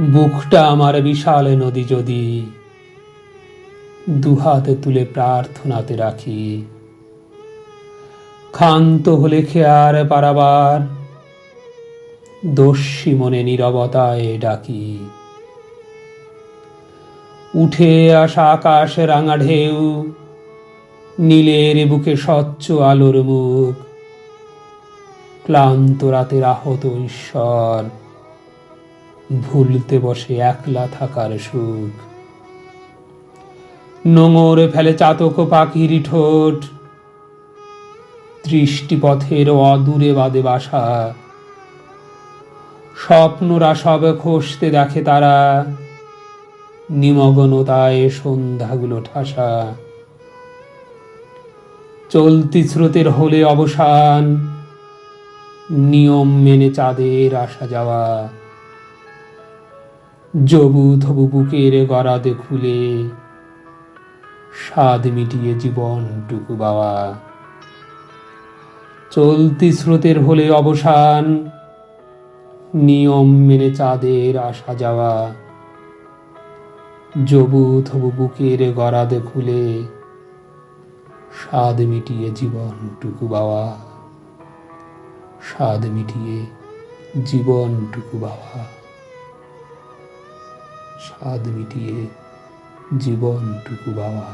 বুকটা আমার বিশাল নদী যদি দুহাতে তুলে প্রার্থনাতে রাখি। ক্ষান্ত হলে খেয়ার পারাবার দস্যি মনে নীরবতায় ডাকি। উঠে আসা আকাশ রাঙা ঢেউ, নীলের বুকে স্বচ্ছ আলোর মুখ, ক্লান্ত রাতের আহত ঈশ্বর। ভুলতে বসে একলা থাকার সুখ। নোঙর ফেলে চাতক পাখির ঠোঁট। দৃষ্টিপথের অদূরে বাদে বাসা। স্বপ্নরা সব খসতে দেখে তারা। নিমগ্নতায় সন্ধ্যাগুলো ঠাসা। চলতি স্রোতের হলে অবসান। নিয়ম মেনে চাঁদের আসা যাওয়া। জবু থবু বুকের গরাদে খুলে। স্বাদ মিটিয়ে জীবনটুকু বাওয়া। চলতি স্রোতের হলে অবসান, নিয়ম মেনে চাঁদের আসা যাওয়া। জবু থবু বুকের গরাদে খুলে, স্বাদ মিটিয়ে জীবনটুকু বাওয়া। স্বাদ মিটিয়ে জীবনটুকু বাওয়া। স্বাদ মিটিয়ে জীবনটুকু বাওয়া